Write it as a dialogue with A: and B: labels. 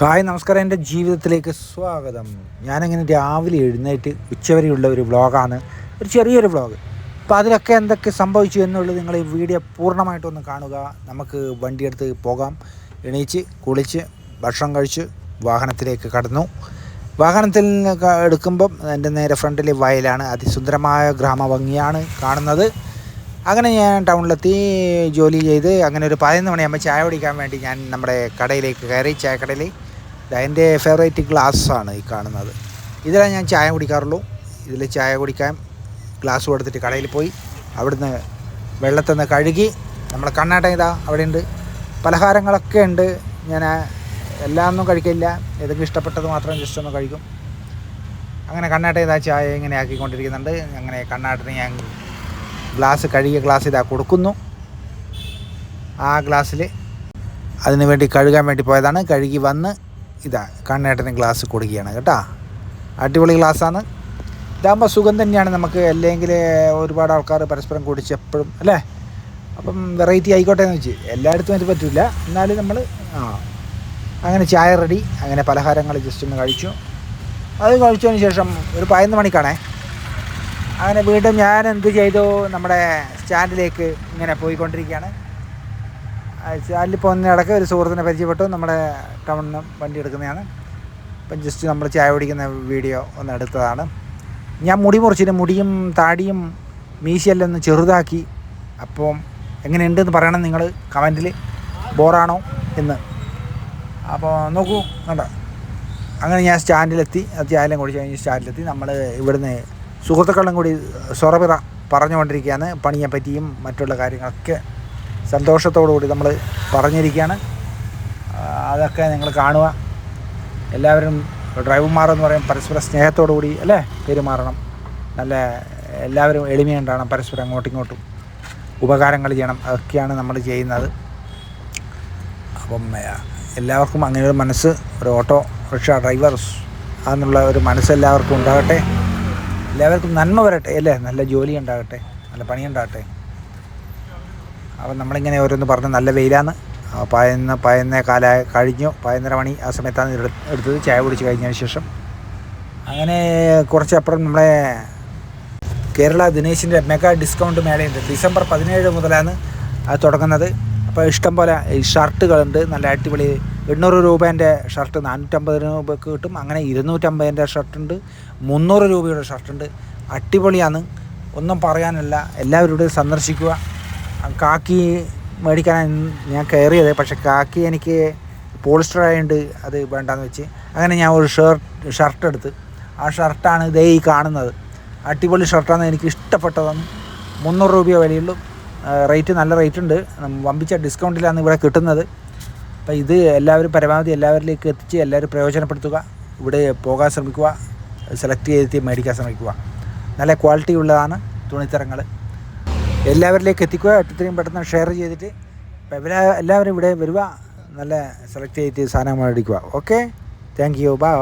A: Hi നമസ്കാരം. എന്റെ ജീവിതത്തിലേക്ക് സ്വാഗതം. ഞാനങ്ങനെ രാവിലെ എഴുന്നേറ്റ് ഉച്ചവരെയുള്ള ഒരു വ്ളോഗാണ് ഒരു ചെറിയൊരു വ്ളോഗ് അപ്പോൾ അതിലൊക്കെ എന്തൊക്കെ സംഭവിച്ചു എന്നുള്ളത് നിങ്ങൾ ഈ വീഡിയോ പൂർണമായിട്ടൊന്ന് കാണുക. നമുക്ക് വണ്ടിയെടുത്ത് പോകാം. എണീച്ച് കുളിച്ച് ഭക്ഷണം കഴിച്ച് വാഹനത്തിലേക്ക് കടന്നു. വാഹനത്തിൽ നിന്ന് എടുക്കുമ്പം എന്റെ നേരെ ഫ്രണ്ടിലെ വയലാണ്. അതിസുന്ദരമായ ഗ്രാമഭംഗിയാണ് കാണുന്നത്. അങ്ങനെ ഞാൻ ടൗണിലെത്തി ജോലി ചെയ്ത് അങ്ങനെ ഒരു പതിനൊന്ന് മണിയാകുമ്പോൾ ചായ കുടിക്കാൻ വേണ്ടി ഞാൻ നമ്മുടെ കടയിലേക്ക് കയറി. ചായക്കടയിൽ ഇതാ എന്റെ ഫേവറേറ്റ് ഗ്ലാസ്സാണ് ഈ കാണുന്നത്. ഇതിലാണ് ഞാൻ ചായ കുടിക്കാറുള്ളൂ. ഇതിൽ ചായ കുടിക്കാൻ ഗ്ലാസ് കൊടുത്തിട്ട് കടയിൽ പോയി. അവിടുന്ന് വെള്ളത്തിൽ നിന്ന് കഴുകി നമ്മളെ കണ്ണാട്ട ഇതാ അവിടെ ഉണ്ട് പലഹാരങ്ങളൊക്കെ ഉണ്ട്. ഞാൻ എല്ലാം ഒന്നും കഴിക്കില്ല. ഏതെങ്കിലും ഇഷ്ടപ്പെട്ടത് മാത്രം ജസ്റ്റ് ഒന്ന് കഴിക്കും. അങ്ങനെ കണ്ണാട്ട ഇതാ ചായ ഇങ്ങനെ ആക്കിക്കൊണ്ടിരിക്കുന്നുണ്ട്. അങ്ങനെ കണ്ണാട്ടിന് ഞാൻ ഗ്ലാസ് കഴുകിയ ഗ്ലാസ് ഇതാ കൊടുക്കുന്നു. ആ ഗ്ലാസ്സിൽ അതിനുവേണ്ടി കഴുകാൻ വേണ്ടി പോയതാണ്. കഴുകി വന്ന് ഇതാ കണ്ണേട്ടന് ഗ്ലാസ് കൊടുക്കുകയാണ് കേട്ടോ. അടിപൊളി ഗ്ലാസ്സാണ് ഇതാകുമ്പോൾ സുഖം തന്നെയാണ് നമുക്ക്. അല്ലെങ്കിൽ ഒരുപാട് ആൾക്കാർ പരസ്പരം കുടിച്ച് എപ്പോഴും അല്ലേ? അപ്പം വെറൈറ്റി ആയിക്കോട്ടെ എന്ന് വെച്ച്. എല്ലായിടത്തും അത് പറ്റില്ല എന്നാലും നമ്മൾ ആ. അങ്ങനെ ചായ റെഡി അങ്ങനെ പലഹാരങ്ങൾ ജസ്റ്റ് ഒന്ന് കഴിച്ചു. അത് കഴിച്ചതിന് ശേഷം ഒരു പതിനൊന്ന് മണിക്കാണേ. അങ്ങനെ വീണ്ടും ഞാൻ എന്ത് ചെയ്തു? നമ്മുടെ സ്റ്റാൻഡിലേക്ക് ഇങ്ങനെ പോയിക്കൊണ്ടിരിക്കുകയാണ്. സ്റ്റാൻഡിൽ പോകുന്ന ഇടയ്ക്ക് ഒരു സുഹൃത്തിനെ പരിചയപ്പെട്ടു. നമ്മുടെ ടൗണിൽ നിന്ന് വണ്ടി എടുക്കുന്നതാണ്. അപ്പം ജസ്റ്റ് നമ്മൾ ചായ കുടിക്കുന്ന വീഡിയോ ഒന്ന് എടുത്തതാണ്. ഞാൻ മുടി മുറിച്ചിട്ട് മുടിയും താടിയും മീശയെല്ലാം ഒന്ന് ചെറുതാക്കി. അപ്പം എങ്ങനെയുണ്ടെന്ന് പറയണം നിങ്ങൾ കമന്റിൽ ബോറാണോ എന്ന്. അപ്പോൾ നോക്കൂ കണ്ടോ? അങ്ങനെ ഞാൻ സ്റ്റാൻഡിലെത്തി. ചായലും കുടിച്ച് കഴിഞ്ഞ് സ്റ്റാൻഡിലെത്തി. നമ്മൾ ഇവിടുന്ന് സുഹൃത്തുക്കളും കൂടി സൊറപിറ പറഞ്ഞുകൊണ്ടിരിക്കുകയാണ്. പണിയെ പറ്റിയും മറ്റുള്ള കാര്യങ്ങളൊക്കെ സന്തോഷത്തോടു കൂടി നമ്മൾ പറഞ്ഞിരിക്കുകയാണ്. അതൊക്കെ നിങ്ങൾ കാണുക. എല്ലാവരും ഡ്രൈവർമാർ എന്ന് പറയും പരസ്പര സ്നേഹത്തോടു കൂടി അല്ലേ പെരുമാറണം. നല്ല എല്ലാവരും എളിമയുണ്ടാകണം പരസ്പരം അങ്ങോട്ടും ഇങ്ങോട്ടും. ഉപകാരങ്ങൾ ചെയ്യണം. അതൊക്കെയാണ് നമ്മൾ ചെയ്യുന്നത്. അപ്പം എല്ലാവർക്കും അങ്ങനെ ഒരു മനസ്സ് ഒരു ഓട്ടോ റിക്ഷ ഡ്രൈവേഴ്സ് എന്നുള്ള ഒരു മനസ്സ് എല്ലാവർക്കും ഉണ്ടാകട്ടെ. എല്ലാവർക്കും നന്മ വരട്ടെ അല്ലേ? നല്ല ജോലി ഉണ്ടാകട്ടെ. നല്ല പണി ഉണ്ടാകട്ടെ. അപ്പം നമ്മളിങ്ങനെ ഓരോന്ന് പറഞ്ഞ് നല്ല വെയിലാണ്. പതിനൊന്ന് പതിനൊന്നേ കാല കഴിഞ്ഞു. പതിനൊന്നര മണി ആ സമയത്താണ് എടുത്തത്. ചായ കുടിച്ച് കഴിഞ്ഞതിന് ശേഷം. അങ്ങനെ കുറച്ചപ്പുറം നമ്മളെ കേരള ദിനേശിന്റെ മെഗാ ഡിസ്കൗണ്ട് മേളയുണ്ട്. ഡിസംബർ പതിനേഴ് മുതലാണ് അത് തുടങ്ങുന്നത്. അപ്പോൾ ഇഷ്ടം പോലെ ഈ ഷർട്ടുകളുണ്ട്. നല്ല അടിപൊളി എണ്ണൂറ് രൂപേന്റെ ഷർട്ട് നാനൂറ്റമ്പത് രൂപയ്ക്ക് കിട്ടും. അങ്ങനെ ഇരുന്നൂറ്റമ്പതിന്റെ ഷർട്ടുണ്ട്. മുന്നൂറ് രൂപയുടെ ഷർട്ടുണ്ട്. അടിപൊളിയാണ്. ഒന്നും പറയാനല്ല. എല്ലാവരും സന്ദർശിക്കുക. കാക്കി മേടിക്കാൻ ഞാൻ കയറിയത്. പക്ഷേ കാക്കി എനിക്ക് പോളിസ്റ്റർ ആയതുകൊണ്ട് അത് വേണ്ടാന്ന് വെച്ച് അങ്ങനെ ഞാൻ ഒരു ഷർട്ട് ഷർട്ട് എടുത്ത്. ആ ഷർട്ടാണ് ഇതേ ഈ കാണുന്നത്. അടിപൊളി ഷർട്ടാണ്. എനിക്ക് ഇഷ്ടപ്പെട്ടതാണ് മുന്നൂറ് രൂപ വിലയുള്ളൂ. റേറ്റ് നല്ല റേറ്റ് ഉണ്ട് വമ്പിച്ച ഡിസ്കൗണ്ടിലാണ് ഇവിടെ കിട്ടുന്നത്. അപ്പോൾ ഇത് എല്ലാവരും പരമാവധി എല്ലാവരിലേക്ക് എത്തിച്ച് എല്ലാവരും പ്രയോജനപ്പെടുത്തുക. ഇവിടെ പോകാൻ ശ്രമിക്കുക. സെലക്ട് ചെയ്തിട്ട് മേടിക്കാൻ ശ്രമിക്കുക. നല്ല ക്വാളിറ്റി ഉള്ളതാണ് തുണിത്തരങ്ങൾ. എല്ലാവരിലേക്ക് എത്തിക്കുക. എത്രയും പെട്ടെന്ന് ഷെയർ ചെയ്തിട്ട് എല്ലാ എല്ലാവരും ഇവിടെ വരിക നല്ല സെലക്ട് ചെയ്തിട്ട് സാധനം മേടിക്കുക ഓക്കെ താങ്ക് യു ബൈ